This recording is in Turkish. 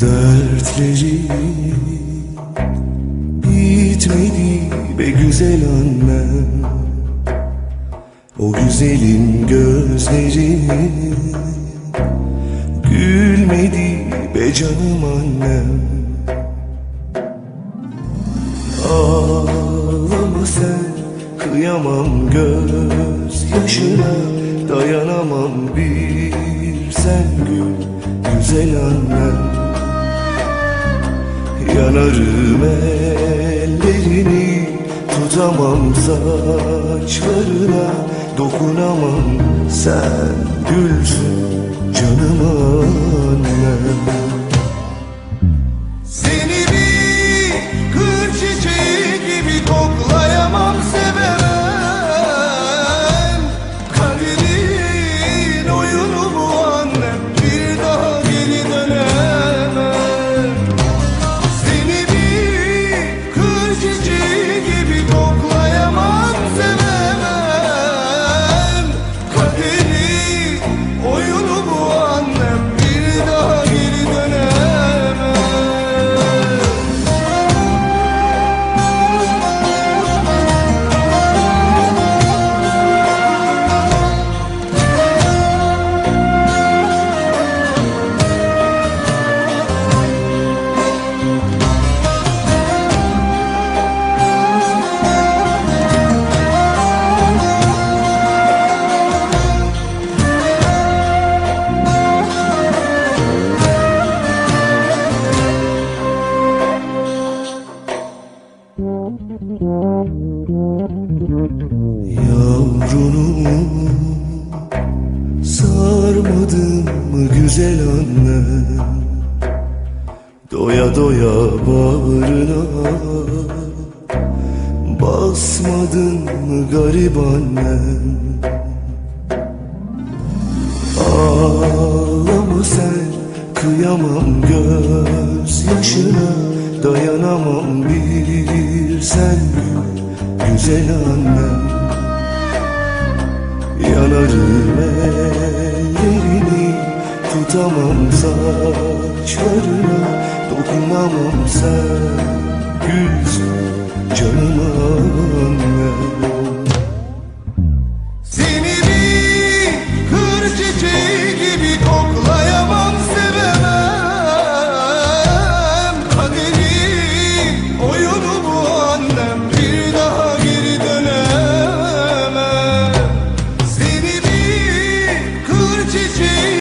Dertleri bitmedi be güzel annem O güzelim gözleri Gülmedi be canım annem Ağlama sen kıyamam göz yaşına Dayanamam bir sen gül Güzel annem Yanarım ellerini Tutamam saçlarına. Dokunamam sen gülsün Yavrunu sarmadın mı güzel annem Doya doya bağrına Basmadın mı garip annem Ağlama sen kıyamam göz yaşına Dayanamam bir sen güzel annem Kollarına yerini tutamam saçlarına Dokunamam. Sen güzel canıma annem Seni